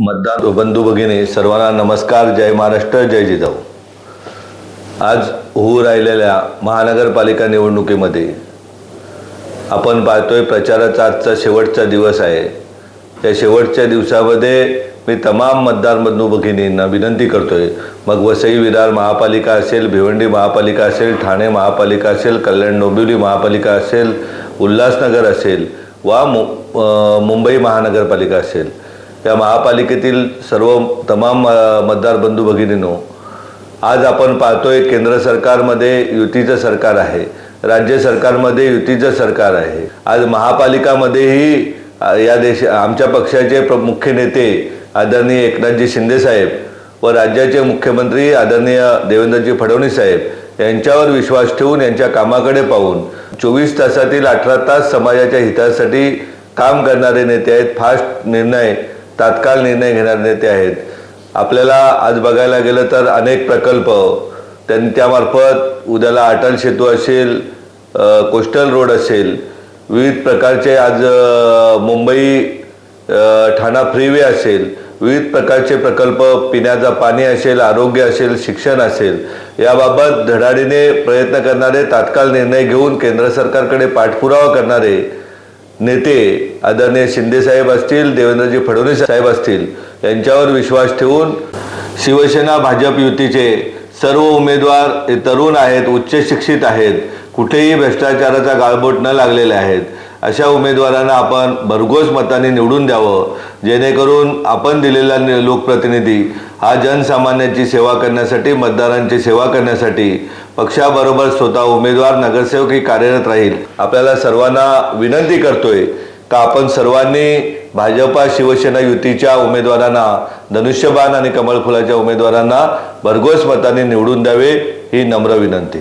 मतदार बंधू भगिनी सर्वांना नमस्कार जय महाराष्ट्र जय जिजाऊ. आज होऊ राहिलेल्या महानगरपालिका निवडणुकीमध्ये आपण पाहतोय प्रचाराचा आजचा शेवटचा दिवस आहे. त्या शेवटच्या दिवसामध्ये मी तमाम मतदार बंधू भगिनींना विनंती करतोय. मग वसई विरार महापालिका असेल भिवंडी महापालिका असेल ठाणे महापालिका असेल कल्याण डोंबिवली महापालिका असेल उल्हासनगर असेल वा मु मुंबई महानगरपालिका असेल या महापालिकेतील सर्व तमाम मतदार बंधू भगिनींनो आज आपण पाहतोय केंद्र सरकारमध्ये युतीचं सरकार आहे राज्य सरकारमध्ये युतीचं सरकार आहे. आज महापालिकामध्येही या देश आमच्या पक्षाचे प्र मुख्य नेते आदरणीय एकनाथजी शिंदेसाहेब व राज्याचे मुख्यमंत्री आदरणीय देवेंद्रजी फडणवीस साहेब यांच्यावर विश्वास ठेवून यांच्या कामाकडे पाहून चोवीस तासातील अठरा तास समाजाच्या हितासाठी काम करणारे नेते आहेत फास्ट निर्णय तात्काळ निर्णय घेणारे नेते आहेत. आपल्याला आज बघायला गेलं तर अनेक प्रकल्प त्यां त्यामार्फत उद्याला अटल सेतू असेल कोस्टल रोड असेल विविध प्रकारचे आज मुंबई ठाणा फ्रीवे असेल विविध प्रकारचे प्रकल्प पिण्याचा पाणी असेल आरोग्य असेल शिक्षण असेल याबाबत धडाडीने प्रयत्न करणारे तात्काळ निर्णय घेऊन केंद्र सरकारकडे पाठपुरावा करणारे नेते आदरणीय शिंदेसाहेब असतील देवेंद्रजी फडणवीस साहेब असतील यांच्यावर विश्वास ठेवून शिवसेना भाजप युतीचे सर्व उमेदवार हे तरुण आहेत उच्च शिक्षित आहेत कुठेही भ्रष्टाचाराचा गाळबोट न लागलेले आहेत. अशा उमेदवारांना आपण भरघोस मताने निवडून द्यावं. जेणेकरून आपण दिलेला लोकप्रतिनिधी हा जनसामान्याची सेवा करण्यासाठी मतदारांची सेवा करण्यासाठी पक्षाबरोबर स्वतः उमेदवार नगरसेवक ही कार्यरत राहील. आपल्याला सर्वांना विनंती करतोय का आपण सर्वांनी भाजपा शिवसेना युतीच्या उमेदवारांना धनुष्यबाण आणि कमळफुलाच्या उमेदवारांना भरघोस मताने निवडून द्यावे ही नम्र विनंती.